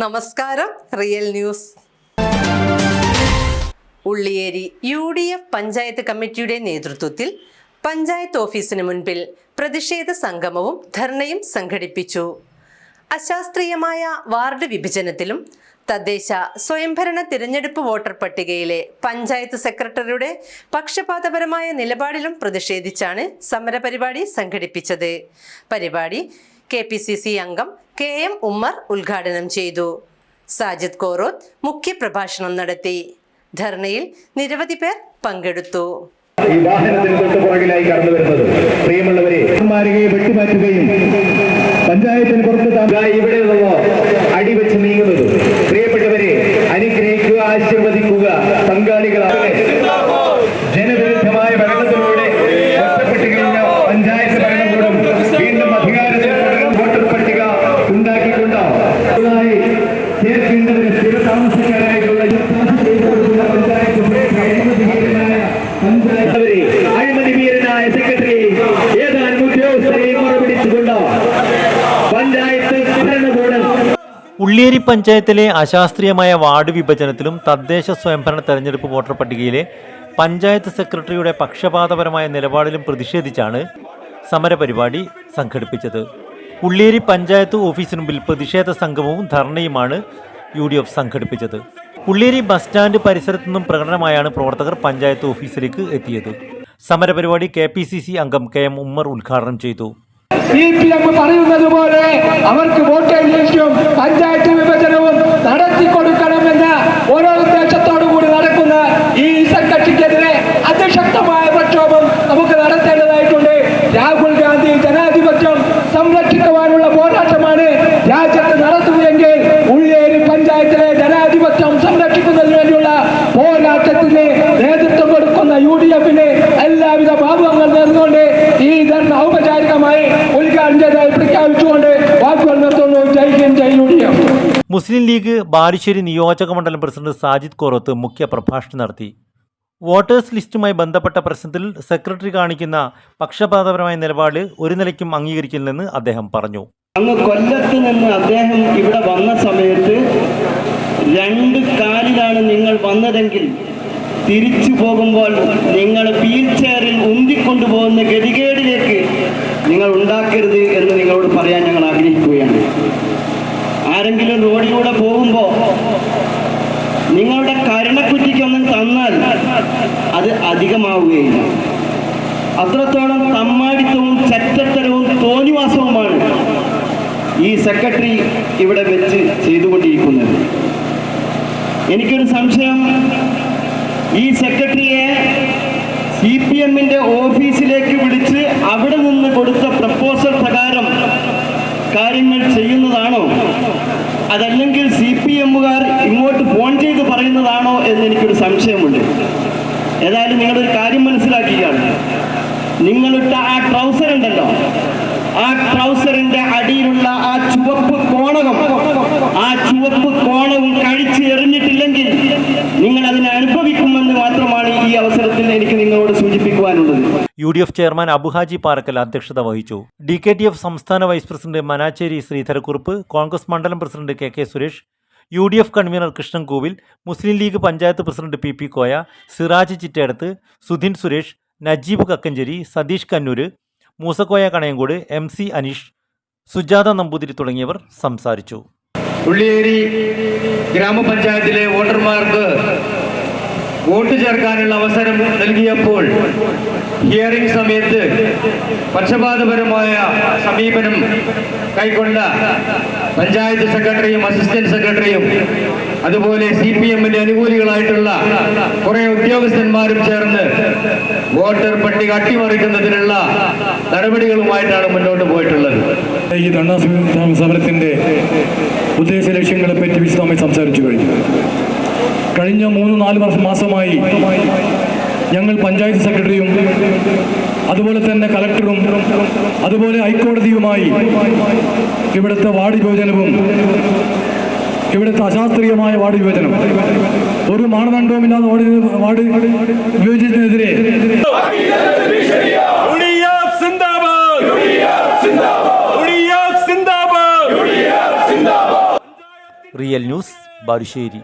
നമസ്കാരം real news. Ulliyeri U D F panchayat കമ്മിറ്റിയുടെ നേതൃത്വത്തിൽ പഞ്ചായത്ത് ഓഫീസിന് മുൻപിൽ പ്രതിഷേധ സംഗമവും ധർണയും സംഘടിപ്പിച്ചു. അശാസ്ത്രീയമായ വാർഡ് വിഭജനത്തിലും തദ്ദേശ സ്വയംഭരണ തിരഞ്ഞെടുപ്പ് വോട്ടർ പട്ടികയിലെ പഞ്ചായത്ത് സെക്രട്ടറിയുടെ പക്ഷപാതപരമായ നിലപാടിലും പ്രതിഷേധിച്ചാണ് സമരപരിപാടി സംഘടിപ്പിച്ചത്. പരിപാടി കെ പി സി സി അംഗം കെ എം ഉമ്മർ ഉദ്ഘാടനം ചെയ്തു. സാജിദ് കോറോത്ത് മുഖ്യപ്രഭാഷണം നടത്തി. ധർണയിൽ നിരവധി പേർ പങ്കെടുത്തു. ഈ വാഹനത്തിന് തൊട്ട് പുറകിലായി കടന്നു വരുന്നത് പ്രിയമുള്ളവരെ വെട്ടിമാറ്റുകയും പഞ്ചായത്തിന് പുറത്ത് ഇവിടെ നിന്നോ അടിവെച്ച് നീങ്ങുന്നത്. പ്രിയപ്പെട്ടവരെ അനുഗ്രഹിക്കുക ആശീർവദിക്കുക പങ്കാളികളാകെ പഞ്ചായത്ത് അഴിമതിവീരനായ സെക്രട്ടറി ഏതാനും ഉദ്യോഗസ്ഥരെയും പഞ്ചായത്ത് ഭരണകൂടം. ഉള്ളിയേരി പഞ്ചായത്തിലെ അശാസ്ത്രീയമായ വാർഡ് വിഭജനത്തിലും തദ്ദേശ സ്വയംഭരണ തെരഞ്ഞെടുപ്പ് വോട്ടർ പട്ടികയിലെ പഞ്ചായത്ത് സെക്രട്ടറിയുടെ പക്ഷപാതപരമായ നിലപാടിലും പ്രതിഷേധിച്ചാണ് സമരപരിപാടി സംഘടിപ്പിച്ചത്. ഉള്ളിയേരി പഞ്ചായത്ത് ഓഫീസിന് മുമ്പിൽ പ്രതിഷേധ സംഗമവും ധർണയുമാണ് യു സംഘടിപ്പിച്ചത്. ഉള്ളിയേരി ബസ് സ്റ്റാൻഡ് പരിസരത്തു നിന്നും പ്രകടനമായാണ് പ്രവർത്തകർ പഞ്ചായത്ത് ഓഫീസിലേക്ക് എത്തിയത്. സമരപരിപാടി കെ പി സി സി അംഗം കെ എം ഉമ്മർ ഉദ്ഘാടനം ചെയ്തു. സി പി എം പറയുന്നത് പോലെ അവർക്ക് പഞ്ചായത്ത് വിഭജനവും നടത്തി കൊടുക്കണമെന്ന ഓരോ ഉദ്ദേശത്തോടു കൂടി നടക്കുന്ന ഈ കക്ഷിക്കെതിരെ അതിശക്തമായ പ്രക്ഷോഭം നമുക്ക് നടത്തേണ്ടതായിട്ടുണ്ട്. രാഹുൽ ഗാന്ധി ജനാധിപത്യം സംരക്ഷിക്കുവാനുള്ള പോരാട്ടത്തിന് നേതൃത്വം കൊടുക്കുന്ന യു ഡി എഫിന് എല്ലാവിധ ഭാവങ്ങൾ നേർന്നുകൊണ്ട് ഈ ധർണ ഔപചാരികമായി ഉദ്ഘാടനം ചെയ്തതായി പ്രഖ്യാപിച്ചുകൊണ്ട് വാക്കുകൾ നിർത്തുന്നു. Jai Hind Jai U D F Muslim League Balussery നിയോജക മണ്ഡലം പ്രസിഡന്റ് സാജിദ് കോറത്ത് മുഖ്യ പ്രഭാഷണം നടത്തി. വോട്ടേഴ്സ് ലിസ്റ്റുമായി ബന്ധപ്പെട്ട പ്രശ്നത്തിൽ സെക്രട്ടറി കാണിക്കുന്ന പക്ഷപാതപരമായ നിലപാട് ഒരു നിലയ്ക്കും അംഗീകരിക്കില്ലെന്ന് അദ്ദേഹം പറഞ്ഞു. അങ്ങ് കൊല്ലത്ത് നിന്ന് അദ്ദേഹം ഇവിടെ വന്ന സമയത്ത് രണ്ട് കാലിലാണ് വന്നതെങ്കിൽ തിരിച്ചു പോകുമ്പോൾ നിങ്ങൾ വീൽ ചെയറിൽ ഉന്തിക്കൊണ്ടുപോകുന്ന ഗതികേടിലേക്ക് നിങ്ങൾ ഉണ്ടാക്കരുത് എന്ന് നിങ്ങളോട് പറയാൻ ഞങ്ങൾ ആഗ്രഹിക്കുകയാണ്. ആരെങ്കിലും റോഡിലൂടെ പോകുമ്പോൾ നിങ്ങളുടെ കരുണക്കുറ്റിക്കൊന്നും തന്നാൽ അത് അധികമാവുകയില്ല. അത്രത്തോളം തമ്മാടിത്തവും ചറ്റത്തരവും തോന്നിവാസവുമാണ് ഈ സെക്രട്ടറി ഇവിടെ വെച്ച് ചെയ്തുകൊണ്ടിരിക്കുന്നത്. എനിക്കൊരു സംശയം. ഈ സെക്രട്ടറിയെ സി പി എമ്മിന്റെ ഓഫീസിലേക്ക് വിളിച്ച് അവിടെ നിന്ന് കൊടുത്ത പ്രപ്പോസൽ പ്രകാരം കാര്യങ്ങൾ ചെയ്യുന്നതാണോ? അതല്ലെങ്കിൽ സി പി എമ്മുകാർ ഇങ്ങോട്ട് ഫോൺ ചെയ്ത് പറയുന്നതാണോ എന്ന് എനിക്കൊരു സംശയമുണ്ട്. ഏതായാലും നിങ്ങളൊരു കാര്യം മനസ്സിലാക്കിയാണ് നിങ്ങളിട്ട ആ ട്രൗസർ ഉണ്ടല്ലോ. ആ ട്രൗസറിന്റെ അടിയിലുള്ള ആ ചുവപ്പ് കോണകം ആ ചുവപ്പ് കോണവും സൂചിപ്പിക്കുവാനുള്ളത്. U D F chairman Abuhaji Parakkal അധ്യക്ഷത വഹിച്ചു. ഡി കെ ടി എഫ് സംസ്ഥാന വൈസ് പ്രസിഡന്റ് മനാച്ചേരി ശ്രീധരക്കുറുപ്പ് കോൺഗ്രസ് മണ്ഡലം president K K Suresh U D F convener Krishnan Kovil Muslim League panchayat president P P Koya Siraj Chittedath Sudhin Suresh Najeeb Kakkanchery Satheesh Kannur Moosakoya Kanayankode M C Aneesh Sujatha Namboothiri തുടങ്ങിയവർ സംസാരിച്ചു. ഉള്ളിയേരി ഗ്രാമപഞ്ചായത്തിലെ വോട്ടർമാർക്ക് vote ചേർക്കാനുള്ള അവസരം നൽകിയപ്പോൾ hearing സമയത്ത് പക്ഷപാതപരമായ സമീപനം കൈക്കൊണ്ട പഞ്ചായത്ത് സെക്രട്ടറിയും അസിസ്റ്റന്റ് സെക്രട്ടറിയും അതുപോലെ സി പി എമ്മിന്റെ അനുകൂലികളായിട്ടുള്ള കുറെ ഉദ്യോഗസ്ഥന്മാരും ചേർന്ന് വോട്ടർ പട്ടിക അട്ടിമറിക്കുന്നതിനുള്ള നടപടികളുമായിട്ടാണ് മുന്നോട്ട് പോയിട്ടുള്ളത്. ഈ സമ- സമരത്തിന്റെ ഉദ്ദേശ ലക്ഷ്യങ്ങളെ പറ്റി വിശദമായി സംസാരിച്ചു കഴിഞ്ഞു. കഴിഞ്ഞ മൂന്ന് നാല് വർഷം മാസമായി ഞങ്ങൾ പഞ്ചായത്ത് സെക്രട്ടറിയും അതുപോലെ തന്നെ കലക്ടറും അതുപോലെ ഹൈക്കോടതിയുമായി ഇവിടുത്തെ വാർഡ് വിഭജനവും ഇവിടുത്തെ അശാസ്ത്രീയമായ വാർഡ് വിഭജനം ഒരു മാനദണ്ഡവുമില്ലാതെ വാർഡ് വാർഡ് വിഭജിച്ചതിനെതിരെ റിയൽ ന്യൂസ് ബാലുശ്ശേരി.